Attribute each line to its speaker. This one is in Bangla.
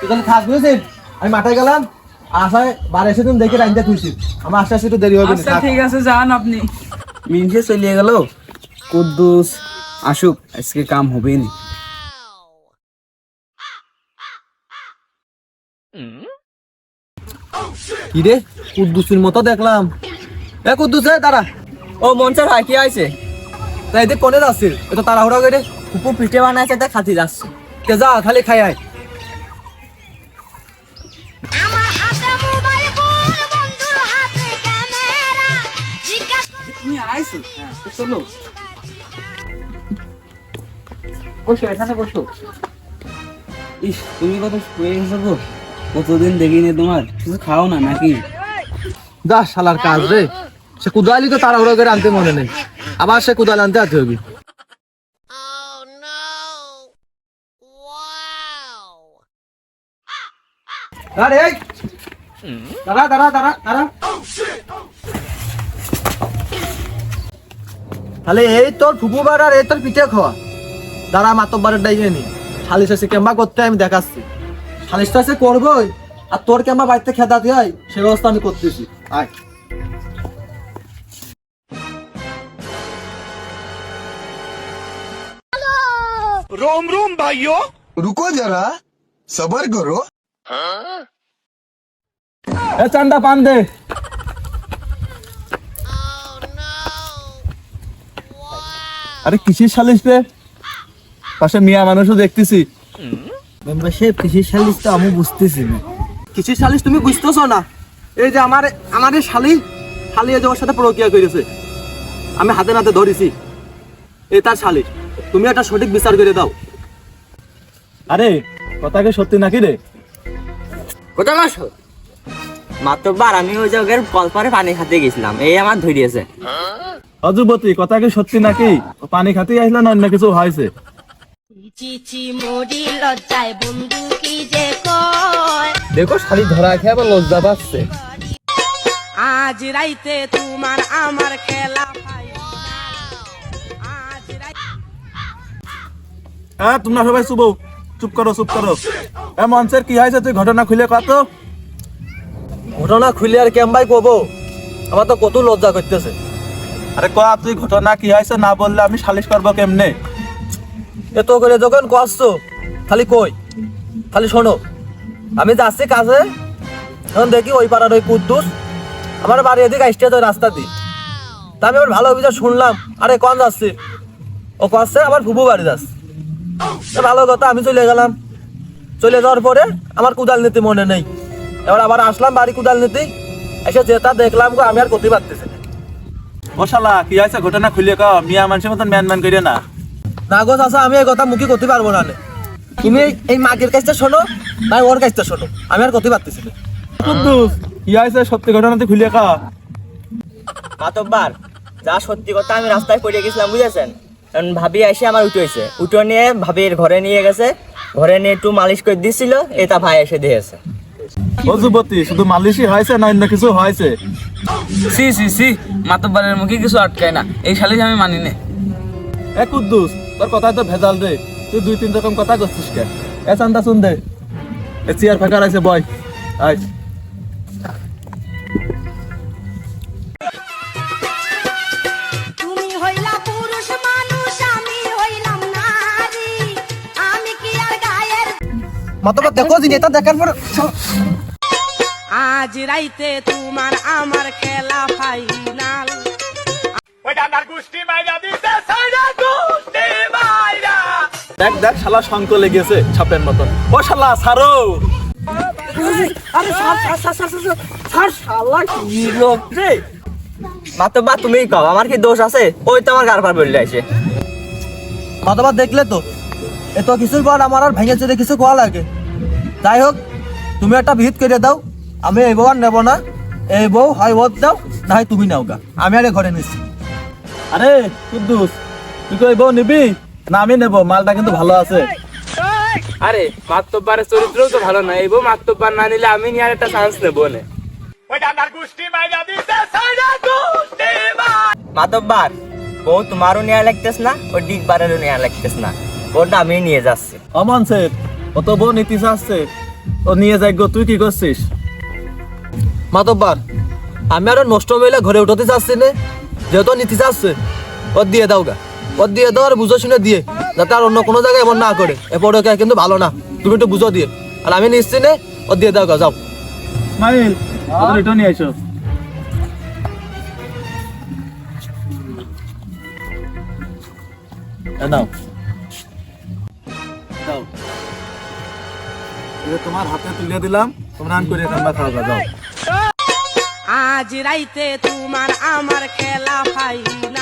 Speaker 1: তুই তাহলে থাক বুঝেছিস? আমি মাঠে গেলাম আসায় বারে এসে তুমি দেখে তুইছিস আমার আস্তে আস্তে একটু দেরি হবে
Speaker 2: আচ্ছা ঠিক আছে যান আপনি।
Speaker 3: মিনসে চলিয়ে গেল। কুদ্দুস আসুক আজকে কাম হবে নি।
Speaker 1: কি রে? কুদ্দুসির মতো দেখলাম। এ কুদ্দুস এ দাঁড়া।
Speaker 3: ও মঞ্চের ভাই কি আছে
Speaker 1: তাই দেখ কোনে যাচ্ছিস? এটা তাড়াহুড়া করে?
Speaker 3: কুপু পিঠে বানাইছে তা খাতি যাচ্ছে।
Speaker 1: কে যা খালি খাই আয়।
Speaker 2: তুমি হ্যাঁ তো চলো। বসো এখানে বসো।
Speaker 3: ইস তুমি কত শুয়ে গেছো গো? কতদিন দেখিনি তোমার? কিছু খাও না নাকি?
Speaker 1: যা শালার কাজ রে। সে কুদালি তো তাড়াহুড়া করে আনতে মনে নেই। আবার সে কুদাল আনতে আতে হবে।
Speaker 4: Oh!
Speaker 1: আরে দাঁড়া দাঁড়া দাঁড়া দাঁড়া। তাহলে এই তোর ফুপু বার আর এই তোর পিঠে খাওয়া দাঁড়া মাতব্বারের ডাইকে নি সালিশ আছে কেম্বা করতে আমি দেখাচ্ছি সালিশটা আছে করবোই আর তোর কেম্বা বাড়িতে খেদাতে হয় সে ব্যবস্থা আমি করতেছি আয়
Speaker 5: रुको जरा सबर करो
Speaker 1: এ চান্দা পান দে আরে কিসির সালিশ রে। পাশে মিয়া মানুষও দেখতেছি।
Speaker 3: মেম্বারশিপ কৃষি সালিস তো আমি বুঝতেছি না।
Speaker 1: কিসির সালিশ তুমি বুঝতেছো না? এই যে আমার আমার এই শালি শালি এই যে ওর সাথে প্রক্রিয়া করেছে আমি হাতে নাতে ধরেছি। এই তার শালি। তুমি একটা সঠিক বিচার করে দাও। আরে কথা কি সত্যি নাকি রে?
Speaker 3: কোথাও আসো মাত্রবার আমি ওই জায়গার কলপারে পানি খাতে গেছিলাম। এই আমার ধরিয়েছে
Speaker 1: অযুবতী কথা কি সত্যি নাকি? পানি খাতেই আসলে না অন্য কিছু হয়েছে?
Speaker 4: চিচি মরি লজ্জায় বন্ধু কি যে কয়?
Speaker 1: দেখো শালি ধরা খেয়ে আবার লজ্জা পাচ্ছে।
Speaker 2: আজ রাইতে তোমার আমার খেলা
Speaker 1: হ্যাঁ। তোমরা সবাই। চুপ করো চুপ করো। এ মঞ্চের কি হয়েছে? তুই ঘটনা খুলে কত? ঘটনা খুলে আর কেমবাই কব। আমার তো কত লজ্জা করতেছে। আরে ক তুই ঘটনা কি হয়েছে না বললে আমি সালিশ করব কেমনে? এত করে যখন কষ্ট খালি কই খালি শোনো। আমি যাচ্ছি কাছে এখন দেখি ওই পাড়ার ওই কুদ্দুস আমার বাড়ি এদিকে আসতে তো রাস্তা দি তা আমি আবার ভালো অভিযোগ শুনলাম আরে কন যাচ্ছি? ও কচ্ছে আমার ফুবু বাড়ি যাচ্ছে। ভালো কথা আমি চলে গেলাম। চলে যাওয়ার পরে আমার কুদাল নিতে মনে নেই। এবার আবার আসলাম বাড়ি কুদাল নিতে। এসে যেটা দেখলাম গো আমি আর করতে পারতেছি।
Speaker 6: ও শালা কি হয়েছে? ঘটনা খুলে ক মিয়া মানুষের মতন ম্যান ম্যান না।
Speaker 1: না গো চাচা আমি এই কথা মুখে করতে পারব না তুমি এই- মাগের কাছটা শোনো ওর কাছটা শোনো। আমি আর করতে পারতেছি না।
Speaker 6: কুদ্দুস কি হয়েছে? সত্যি ঘটনা তুই খুলে ক
Speaker 3: মাতব্বার যা সত্যি কথা আমি রাস্তায় পড়ে গেছিলাম বুঝেছেন? ভাবি এসে আমার উঠেছে উঠো নিয়ে ভাবির ঘরে নিয়ে গেছে। ঘরে নিয়ে একটু মালিশ করে দিছিল এটা ভাই এসে দিয়েছে।
Speaker 6: ও যুবতী শুধু মালিশই হয়েছে না অন্য কিছু হয়েছে?
Speaker 2: সি সি সি মাতব্বারের মুখে কিছু আটকায় না। এই সালিশ আমি মানি না।
Speaker 6: এ কুদ্দুস তোর কথা তো ভেজাল রে। তুই দুই তিন রকম কথা করছিস কে? এ চান্দা শুন দে এ চেয়ার ফাঁকা আছে বয়। আয়।
Speaker 4: তুমি হইলা পুরুষ মানুষ আমি হইলাম নারী। আমি কি আর গায়ের
Speaker 1: মতলব দেখো দিন এটা দেখার পর
Speaker 2: আজ রাইতে তোমার আমার খেলা ফাইনাল।
Speaker 6: দেখ দেখ শালা শঙ্ক লেগেছে ছাপের মতন। ও শালা সারো।
Speaker 3: কও আমার কি দোষ আছে? ওই তো আমার গার বললে
Speaker 1: দেখলে তো? এত কিছুর পর আমার আর ভেঙে চুরে কিছু কোয়া লাগে। যাই হোক তুমি একটা ভিত করে দাও। আমি এই বউ আর নেব না। এই বউ হয় ওর দাও না হয় তুমি নাও গা। আমি আরে ঘরে নিচ্ছি
Speaker 6: আরে কুদ্দুস তুই কই বউ নিবি? না আমি নেব মালটা কিন্তু ভালো আছে।
Speaker 2: আরে মাতব্বারের চরিত্রও তো ভালো না। এই বউ মাতব্বার না নিলে আমি নিয়ে আর একটা চান্স নেব না।
Speaker 3: মাতব্বার বউ তোমারও নেওয়া লাগতেস না ও ডিগবারেরও নেওয়া লাগতেস না। ওটা আমি নিয়ে যাচ্ছি।
Speaker 6: অমন স্যার ও তো বউ নীতি আসছে ও নিয়ে যাই গো তুই কি করছিস?
Speaker 1: মাতব্বার আমি আরও নষ্ট মেলে ঘরে উঠতে চাচ্ছি না? যেহেতু নিতে চাচ্ছে ওর দিয়ে দাও গা। ওর দিয়ে দাও আর বুঝো শুনে দিয়ে। যাতে আর অন্য কোনো জায়গায় এমন না করে এরপরে ওকে কিন্তু ভালো না। তুমি একটু বুঝো দিয়ে। আর আমি নিচ্ছি না? ওর দিয়ে দাও গা যাও
Speaker 6: ইসমাইল এটা নিয়ে আইসো নাও তোমার হাতে তুলে দিলাম তোমরা আন করে খাওয়া যাও
Speaker 7: আজ রাইতে তোমার আমার খেলা ফাইনাল।